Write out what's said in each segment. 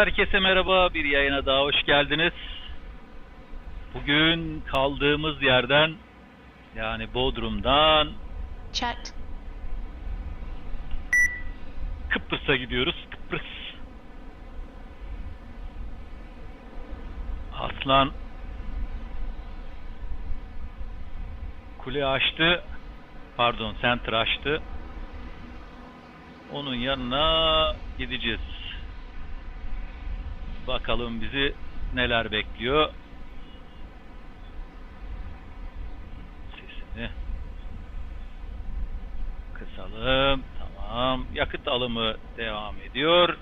Herkese merhaba, bir yayına daha hoş geldiniz. Bugün kaldığımız yerden, yani Bodrum'dan Checked. Kıbrıs'a gidiyoruz. Kıbrıs. Aslan kule açtı. Pardon, center açtı. Onun yanına gideceğiz. Bakalım bizi neler bekliyor. Sesini kısalım. Tamam. Yakıt alımı devam ediyor.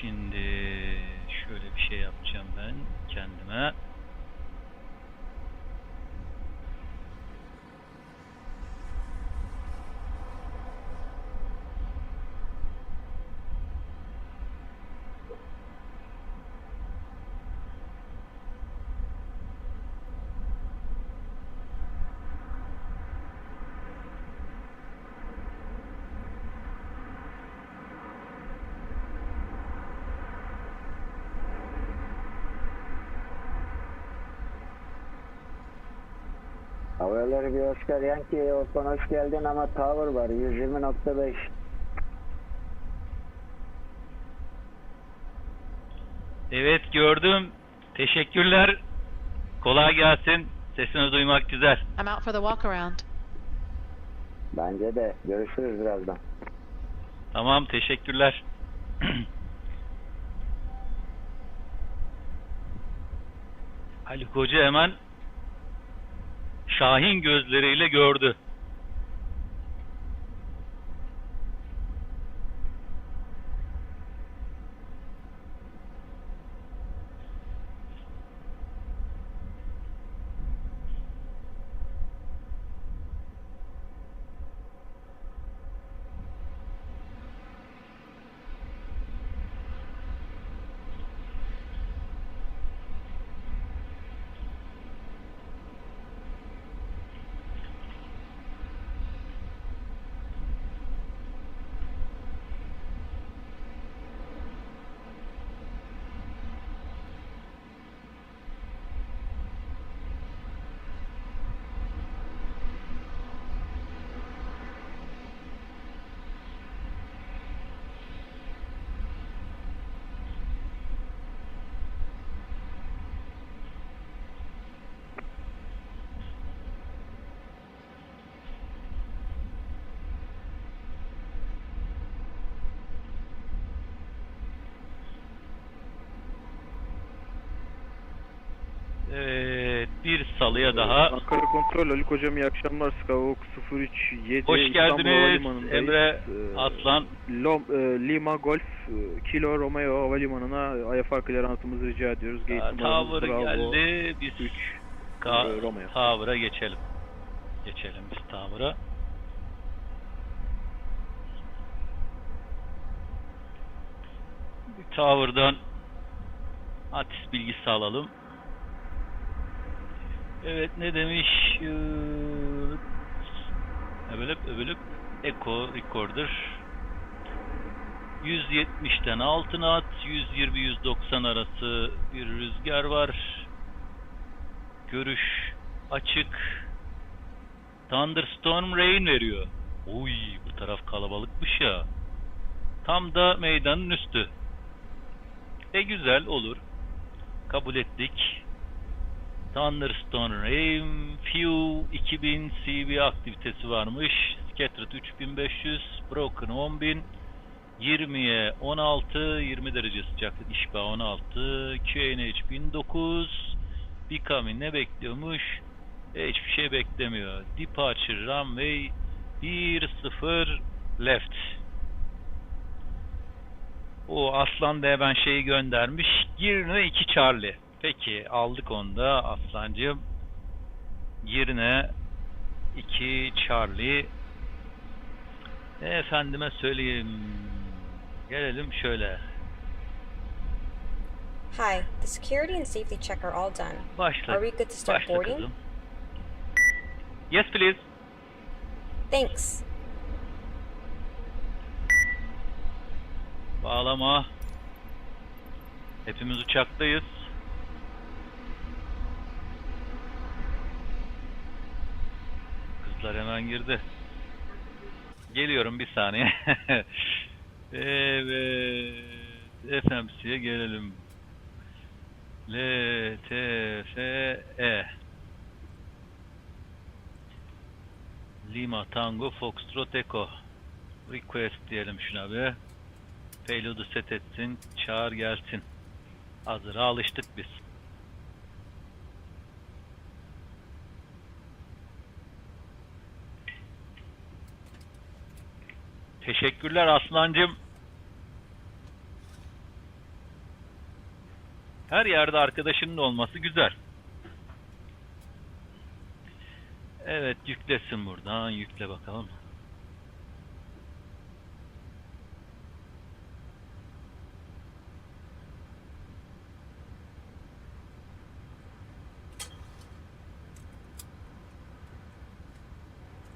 Şimdi şöyle bir şey yapacağım ben kendime. Havaları bir Oscar Yankee Osman hoş geldin ama tower var 120.5 Evet gördüm. Teşekkürler. Kolay gelsin. Sesini duymak güzel. I'm out for the walk around. Bence de görüşürüz birazdan. Tamam teşekkürler. Haluk Hoca hemen Şahin gözleriyle gördü. Evet, bir salıya daha. Ankara Kontrol Haluk Hocam iyi akşamlar. Skavok 037 Hoş geldiniz. Emre Ee, Aslan. Lom, e, Lima Golf e, Kilo Romeo Havalimanı'na IFR klirantımızı rica ediyoruz. Bravo geldi. Biz 3 Ka- e, Romeo. Tower'a geçelim. Geçelim biz Tower'a. Bir Tower'dan atis bilgisi alalım. Evet ne demiş? Öbülüp öbülüp Echo Recorder 170'ten altına at 120-190 arası bir rüzgar var. Görüş açık. Thunderstorm rain veriyor. Uy bu taraf kalabalıkmış ya. Tam da meydanın üstü. E güzel olur. Kabul ettik. Thunderstorm Few 2000 CV aktivitesi varmış. Scattered 3500, Broken 10000, 20'ye 16, 20 derece sıcaklık, işba 16, QNH 1009, Becoming ne bekliyormuş? Hiçbir şey beklemiyor. Departure runway 10 left. O Aslan da ben şeyi göndermiş. Girne 2 Charlie. Peki aldık onu da Aslancığım. Girne 2 Charlie. Efendime söyleyeyim. Gelelim şöyle. Hi, the security and safety check are all done. Başla. Are we good to start Başla boarding? kızım. Yes please. Thanks. Bağlama. Hepimiz uçaktayız. Kızlar hemen girdi. Geliyorum bir saniye. evet. FMC'ye gelelim. L, T, F, E. Lima, Tango, Foxtrot, Echo. Request diyelim şuna bir. Payload'u set etsin, çağır gelsin. Hazıra alıştık biz. Teşekkürler Aslancım. Her yerde arkadaşının olması güzel. Evet yüklesin buradan. Yükle bakalım.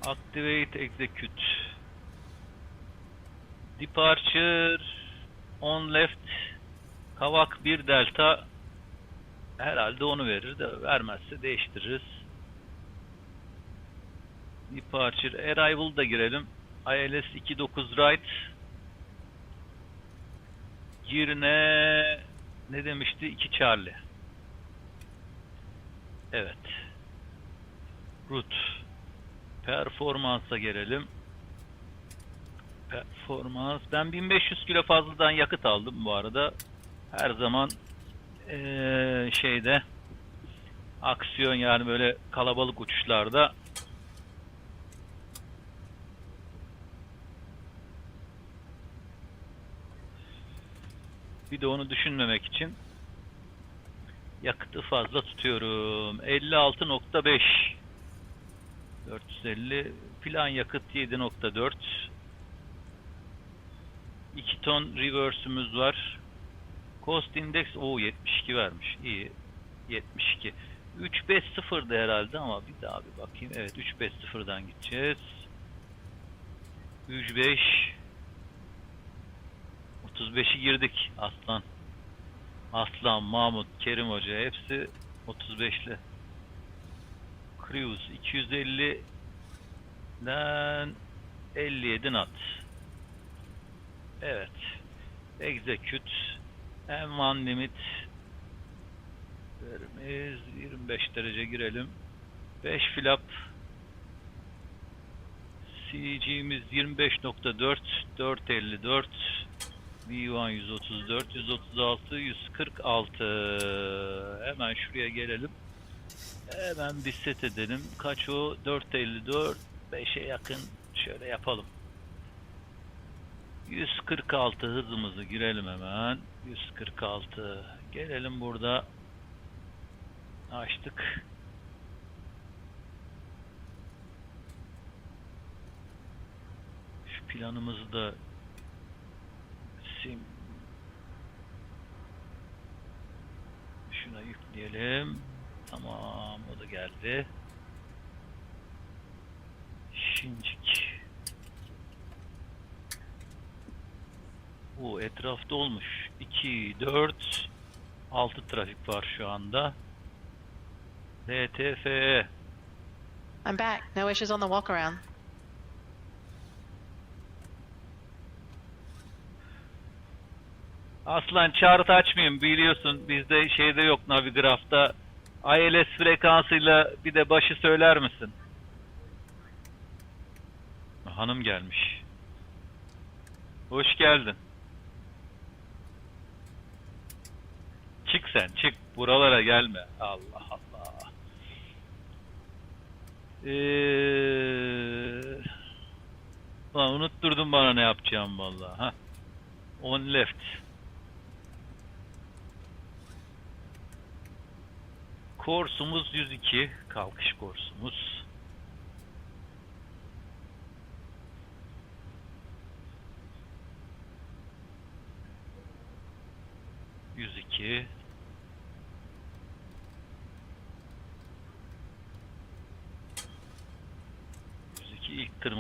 Activate, execute. Departure on left. Kavak 1 delta herhalde onu verir de vermezse değiştiririz. Departure arrival da girelim. ILS 29 right. Yerine ne demişti? 2 Charlie. Evet. Route. Performansa gelelim. Performans. Ben 1500 kilo fazladan yakıt aldım bu arada. Her zaman eee, şeyde aksiyon yani böyle kalabalık uçuşlarda bir de onu düşünmemek için yakıtı fazla tutuyorum. 56.5 450 plan yakıt 7.4 2 ton reverse'ümüz var. Cost index o 72 vermiş. İyi. 72. 350'da herhalde ama bir daha bir bakayım. Evet 350'dan gideceğiz. 35 35'i girdik aslan. Aslan, Mahmut, Kerim Hoca hepsi 35'li. Cruise 250'den 57 knot. Evet. Execute M1 limit verimiz 25 derece girelim. 5 flap CG'miz 25.4 454 V1 134 136 146 hemen şuraya gelelim. Hemen bir set edelim. Kaç o? 454 5'e yakın şöyle yapalım. 146 hızımızı girelim hemen. 146. Gelelim burada. Açtık. Şu planımızı da sim şuna yükleyelim. Tamam o da geldi. Şincik. Bu etrafta olmuş. 2, 4, 6 trafik var şu anda. LTFE. I'm back. No issues on the walk around. Aslan chart açmayayım biliyorsun bizde şeyde yok Navigraph'ta. ILS frekansıyla bir de başı söyler misin? Hanım gelmiş. Hoş geldin. Çık sen çık. Buralara gelme. Allah Allah. Ee, ulan unutturdun bana ne yapacağım vallahi. Ha. On left. Korsumuz 102. Kalkış korsumuz.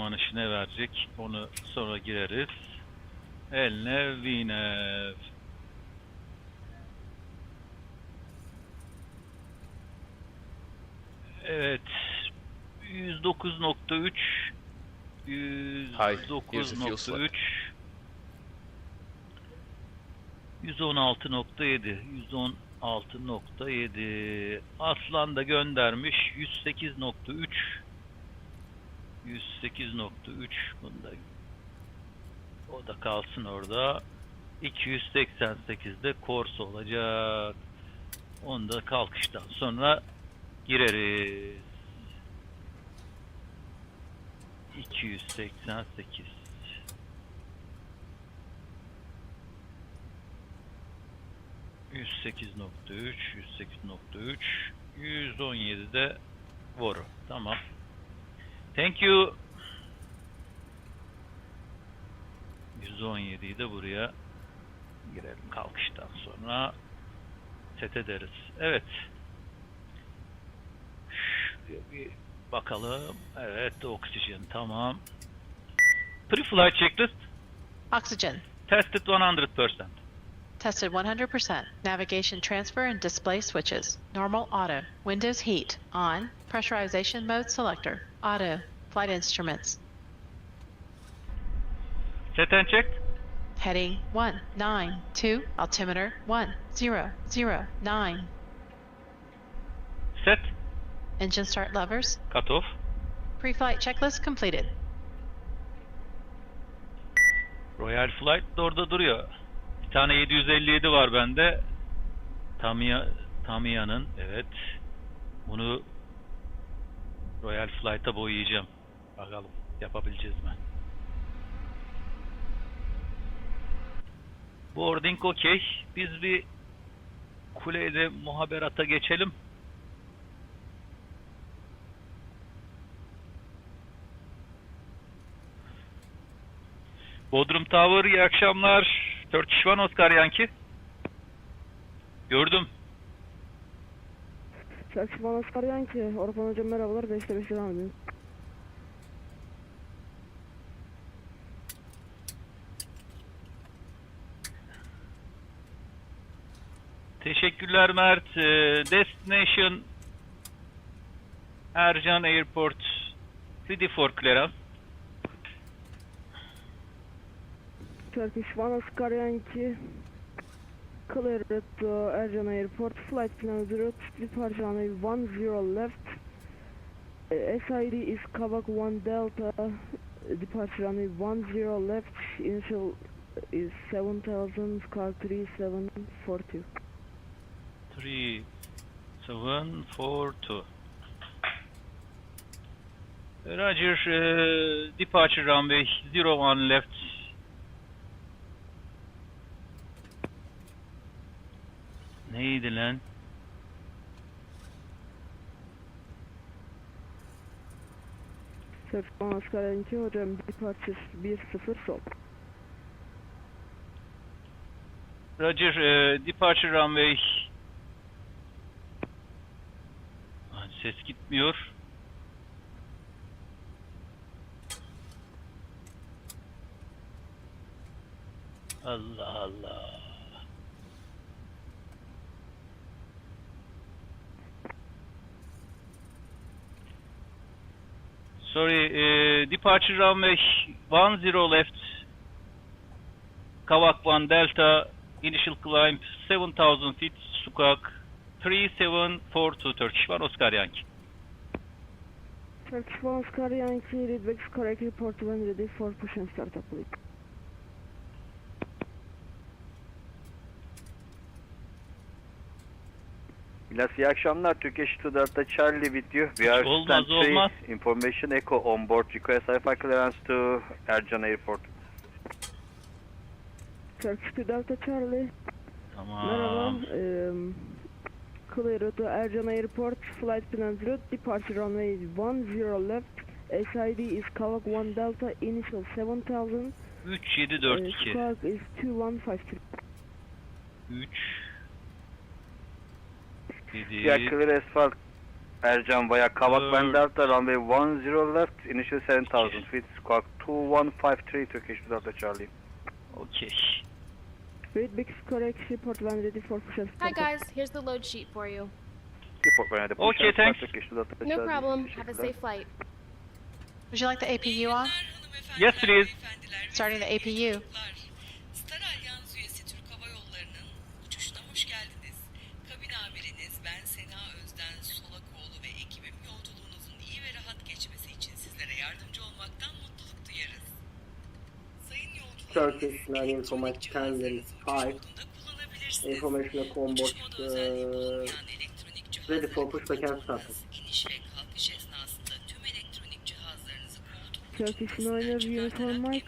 Tırmanışı ne verecek onu sonra gireriz. Elnev Vinev. Evet. 109.3 Hi, here's the fuel slip. 109.3 116.7 116.7 Aslan da göndermiş 108.3 108.3 bunda. O da kalsın orada. 288'de Corsa olacak. Onu da kalkıştan sonra gireriz. 288 108.3 108.3 117'de Voro. Tamam. Thank you. 117'yi de buraya girelim kalkıştan sonra set ederiz. Evet. Şuraya bir bakalım. Evet oksijen tamam. Pre-flight checklist Oxygen. tested 100%. Tested 100%. Navigation transfer and display switches. Normal auto. Windows heat. On. Pressurization mode selector. Auto. Flight instruments. Set and checked. Heading 192. Altimeter 1009. Set. Engine start levers. Cut off. Pre-flight checklist completed. Royal Flight da orada duruyor. Bir tane 757 var bende. Tamiya Tamiya'nın evet. Bunu Royal Flight'a boyayacağım. Bakalım yapabileceğiz mi? Boarding okey. Biz bir kuleyle muhaberata geçelim. Bodrum Tower iyi akşamlar. Turkish One Oscar Yankee. Gördüm. Şarkı bana Skaryan ki. Orhan Hocam merhabalar. 5'te 5 şey devam edin. Teşekkürler Mert. Ee, Destination Ercan Airport Ready for clearance. Turkish One Skaryan 2 Call Air Red to Airport Flight Plan 0 Depart runway 10 left e, SID is Kabak 1 Delta Departure runway 10 left Initial is 7000 Car 3742 3742 Roger, uh, departure runway 01 left. Neydi lan? Oscar Yankee. Hocam departure 10 sol. Roger, uh, departure runway. Ses gitmiyor. Allah Allah. Sorry, uh, departure runway 10 left. Kavak 1 Delta, initial climb 7000 feet, Sukak 3742 Turkish One Oscar Yankee. Turkish One Oscar Yankee. Readback correct report when ready for push and start up please. İlyas iyi akşamlar. Türkiye 4'te Charlie with you. We are Olmaz, olmaz. Information echo on board. Request IFA clearance to Ercan Airport. Turkish 2 Delta Charlie. Tamam. Merhaba. Um, clear to Ercan Airport. Flight plan route. Departure runway 10 left. SID is Kavak 1 Delta. Initial 7000. Uh, 3742. squawk is 2153. 3 Are 7 clear as far Ercan via Kavak Third. Van Delta runway 10 left, initial 7000 feet, squawk 2153 Turkish Delta Charlie. Okey. Wait, big correct report when ready for push and Hi guys, here's the load sheet for you. Report when ready, push Okay, thanks. Turkish Delta No Charlie. problem. Have a safe flight. Would you like the APU on? Yes please. Starting the APU. Cihazları pushback and start. kullandığınız iniş ve kalkış esnasında tüm elektronik cihazlarınızı koltuk Turkish mic. emniyete almanız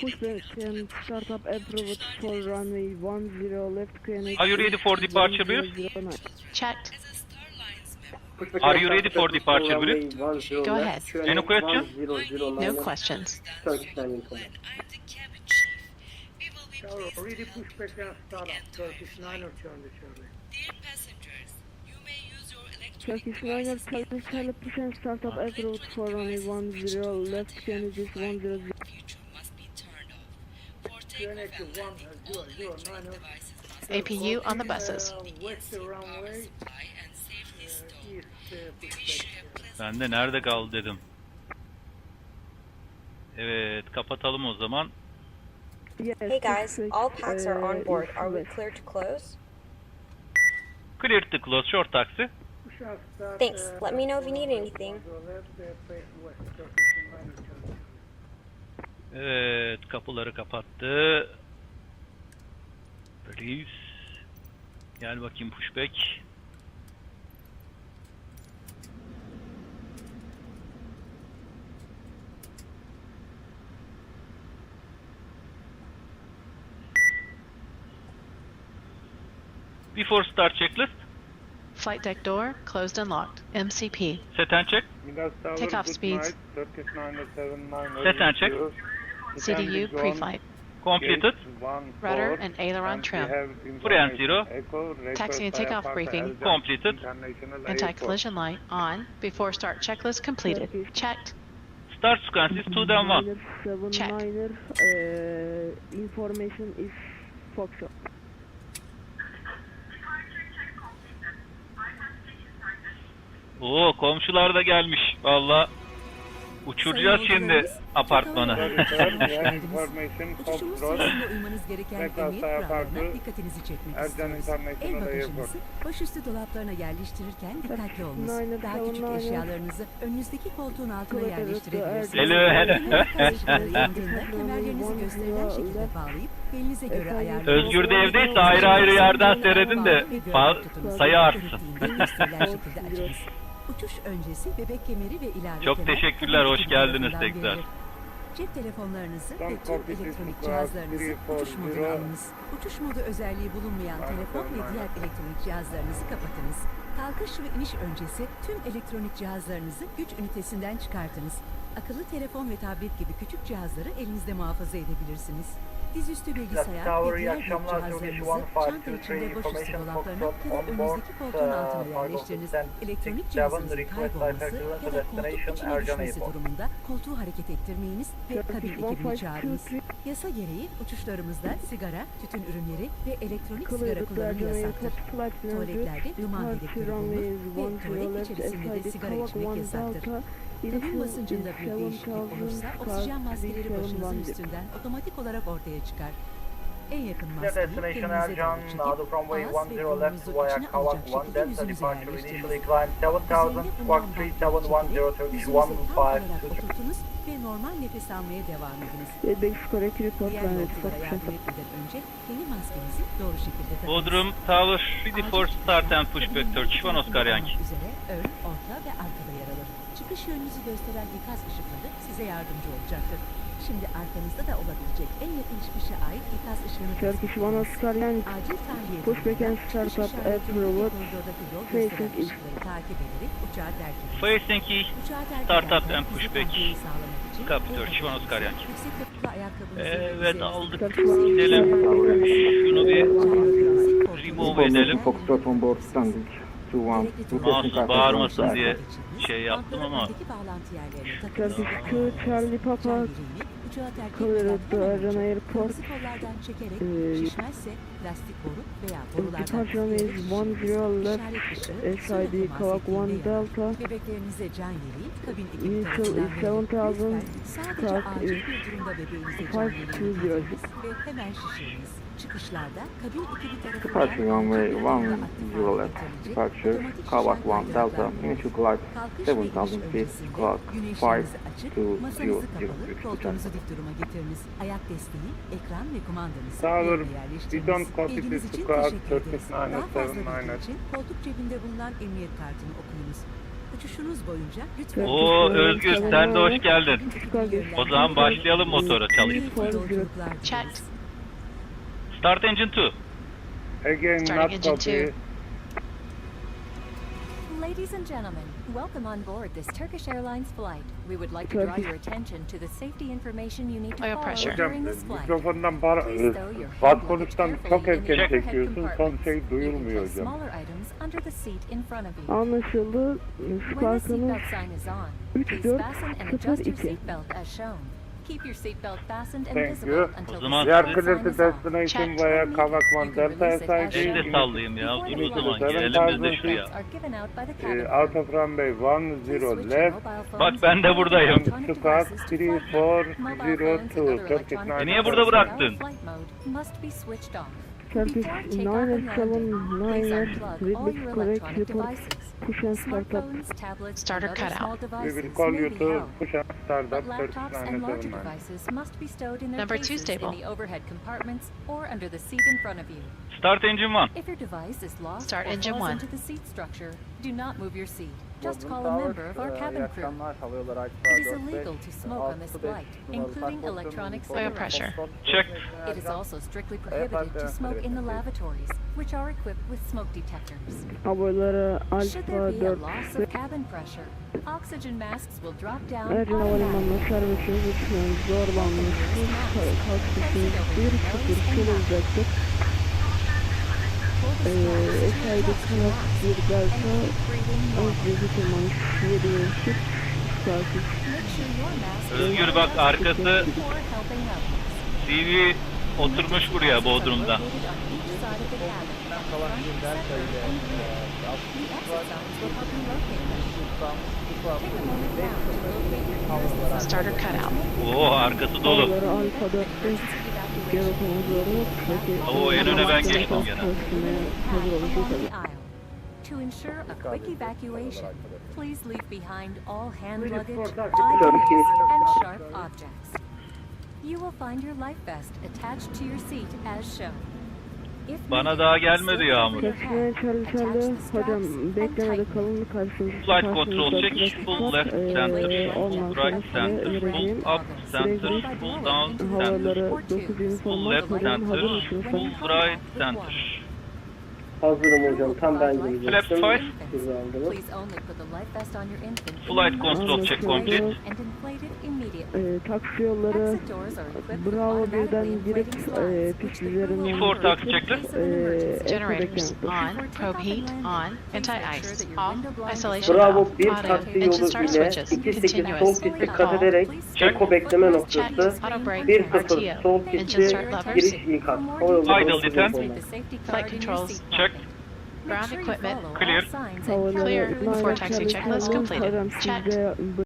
Push gerektiğini back and start up approved for runway 10 left QNH. Are you ready for departure, Bill? 009. Checked. As a Starlines member, Pushback Are you ready for Turkish departure? 10 Go ahead. Any question? 1009. No questions. Turkish Nine when Information. I'm the cabin chief, we will be pleased Already to push help back you and start the up. entire Turkish. Niner Charlie Charlie. Dear passengers, you may use your electronic Turkish Niner Turkish flight. Heli push and start up approved for runway 10 left QNH 100. Future must be turned off. For QNH takeoff and 1 landing, zero all zero electronic nine devices must APU on the buses. The Ben de nerede kaldı dedim. Evet kapatalım o zaman. Yes, Hey guys, all packs are on uh, board. Are we clear to close? Clear to close short taxi. Thanks. Let me know if you need anything. 10 left, face west. Turkish Niner Charlie. Evet kapıları kapattı. Please. Gel bakayım pushback. Before start checklist, Flight deck door closed and locked. MCP. set and check. Takeoff good speeds. night. Turkish 979 Set and check. CDU pre-flight. Completed. Rudder and aileron trim. Free and zero. Taxi and takeoff briefing. Completed. Anti-collision light on. Before start checklist completed. Checked. Start sequence is 2 down 1. Check. Uh, information is Foxtrot. Oo komşular da gelmiş. Valla uçuracağız şimdi apartmanı. Information Uçuşumuz Foxtrot. sırasında uymanız gereken Mekal emniyet Sayahat kurallarına Parkı, dikkatinizi çekmek Ercan istiyoruz. International El Airport. bagajınızı başüstü dolaplarına yerleştirirken dikkatli olunuz. Daha küçük eşyalarınızı önünüzdeki koltuğun altına Clear yerleştirebilirsiniz. the Hello, hello. Işıkları yandığında kemerlerinizi gösterilen şekilde bağlayıp belinize göre ayarlayın. Özgür de evdeyse ayrı ayrı yerden seyredin de fa- sayı artsın. Gösterilen şekilde açınız. Uçuş öncesi bebek kemeri ve ilave Çok kemer teşekkürler, hoş geldiniz tarafından tekrar. verilir. Cep telefonlarınızı ve tüm elektronik cihazlarınızı uçuş moduna alınız. Uçuş modu özelliği bulunmayan telefon ve diğer elektronik cihazlarınızı kapatınız. Kalkış ve iniş öncesi tüm elektronik cihazlarınızı güç ünitesinden çıkartınız. Akıllı telefon ve tablet gibi küçük cihazları elinizde muhafaza edebilirsiniz. Dizüstü bilgisayar ve diğer. Turkish cihazlarınızı 1523 çanta içinde başüstü dolaplarına ya da önünüzdeki koltuğun altına yerleştiriniz. Elektronik 67 cihazınızın kaybolması ya da koltuk içine düşmesi durumunda koltuğu hareket ettirmeyiniz ve kabin ekibini çağırınız. 1523 Yasa gereği uçuşlarımızda sigara, tütün ürünleri ve elektronik sigara kullanımı yasaktır. Tuvaletlerde duman dedektörü bulunur ve 10 tuvalet içerisinde de sigara içmek 1 yasaktır. Initial basıncında bir değişiklik 7000 olursa oksijen maskeleri başınızın 3710. üstünden otomatik olarak ortaya çıkar. En yakın maskeyi destination kendinize doğru çekip ağız ve 10 left burnunuzu içine alacak 1 şekilde Delta yüzünüze departure yerleştiriniz. initially climb 7000 Üzerine bulunan 3710 bandajı Turkish yüzünüze tam olarak 1523 oturtunuz ve normal nefes almaya devam ediniz. Base correct report Diğer when ready for yolculara push yardım etmeden önce yeni maskenizi doğru şekilde takınız. Bodrum Tower ready for Acil start and pushback kabinin Turkish One Oscar Yankee. Üzere ön, orta ve arkada yer alır. Çıkış yönünüzü gösteren ikaz ışıkları size yardımcı olacaktır. Şimdi arkanızda da olabilecek en yakın çıkışa ait ikaz ışığını Turkish One Oscar Yankee. Acil tahliye Pushback and durumunda start çıkış up işaretindeki approved. koridordaki yol Facing east. takip ederek uçağı terk edin. Facing east. Uçağı terk Start up ederken and pushback. One bagajınızı, Oscar Evet aldık. Gidelim. Şunu bir remove edelim. Foxtrot on board standing. Mahsus bağırmasın diye şey yaptım ama Turkish 2 Charlie Papa Colorado Ercan Airport kollardan çekerek şişmezse lastik boru veya borulardan Departure is 10 left SID Kavak 1 Delta Initial is verilen 7000 lütfen sadece Start is bir durumda bebeğinize can 5206. Çıkışlarda kabin ekibi tarafından Departure runway aktif hale 10 left. Departure Kavak şişen 1 Delta. clock Kalkış 7000 ve iniş feet. Clock 5 güneşlerinizi açık, to masanızı 0 kapalı, koltuğunuzu dik duruma getiriniz. Ayak desteği, ekran ve kumandanızı Tower, yerine we don't copy this ederiz. Turkish nine Daha fazla bilgi için koltuk cebinde bulunan emniyet kartını okuyunuz. Uçuşunuz boyunca lütfen... Oo Özgür sen de hoş geldin. O zaman başlayalım motora çalış. İyi yolculuklar Checked. dileriz. Start engine 2. Again, Starting not engine copy. two. Ladies and gentlemen, welcome on board this Turkish Airlines flight. We would like to draw your attention to the safety information you need to Oil follow pressure. Hocam during this flight. mikrofondan para, Please uh, stow your bas hand luggage konuştan carefully çok in erken the overhead çekiyorsun son compartments. şey You can duyulmuyor place hocam. smaller items under the seat in front of you. Anlaşıldı. When the Spark'ınız seatbelt sign is on, Üç, please dört, fasten and adjust your iki. seatbelt as shown. Keep your seatbelt fastened and Thank visible you. until O zaman- We are on. destination via Kavak 1 Delta El El de SID. sallayayım ya. Dur o zaman gelelim biz de şuraya. Given out of runway 10 Please switch your left. Bak ben de buradayım. mode. 3402 Mobile phones and other Turkish nine E niye burada bıraktın? Flight mode must be switched off. Turkish Before takeoff 9 and and 7 landing, please 9 unplug all Ridley your correct report devices. push and start up. Smartphones, tablets, Starter and other cut out. We devices will call you may be to push and start But up laptops and larger devices must be stowed in their Number two stable. in the overhead compartments or under the seat in front of you. Start engine 1. If your device is lost Start or engine falls one. into the seat structure, do not move your seat. Just call a member of our e, cabin crew. akşamlar. Hava yolları It is illegal to smoke on this flight, including park electronic pozisyonu, Oil cigarettes. pressure. Check. It is also strictly prohibited to smoke in the lavatories, which are equipped with smoke detectors. Should there be a loss of cabin pressure, oxygen masks will drop down automatically. Havalimanı'na servisiniz uçuyor. Zorlanmış. Kalkışınız 1-0 olacaktır. Pull the Eee straps to your SID chest kanat bir breathing normally. Özgürlük tırmanış 7 yaşıt Sakin. Özgür bak arkası. TV oturmuş buraya Bodrum'da. Starter cut out. Oo arkası dolu. Havaları Alfa 4'te geri okumamız doğru. Peki. Oo, en öne ben geçtim gene. Çalışmaya hazır olacak along tabii. the aisle. To ensure a quick evacuation, please leave behind all hand luggage, IDs, and sharp objects. You will find your life vest attached to your seat as shown. Bana daha gelmedi yağmur. the straps, Hocam beklemede kalın karşınızda. Flight control check. Full left Ee, center. Full right center. Full up center. Full down center. Havaları 9 Full left center. Full right center. Hazırım hocam tam ben Flap girecektim. 5. Siz aldınız. Please only put the life vest on your infant Flight control check complete. and Ee, taksi yolları Bravo birden girip e, pist. Generators on. Probe heat on. Anti-ice off. window blind is Isolation open. Bravo off. bir Auto. taksi Engine yolu start ile switches. 28 sol Continuous. pisti kat ederek Check. eko bekleme noktası Auto brake. 1-0 RTO. sol Engine pisti start levers. giriş ikaz. Idle Flight your controls. seat Check. Ground equipment. Clear. Clear. Before Nine taxi checklist completed. Hocam Check. sizde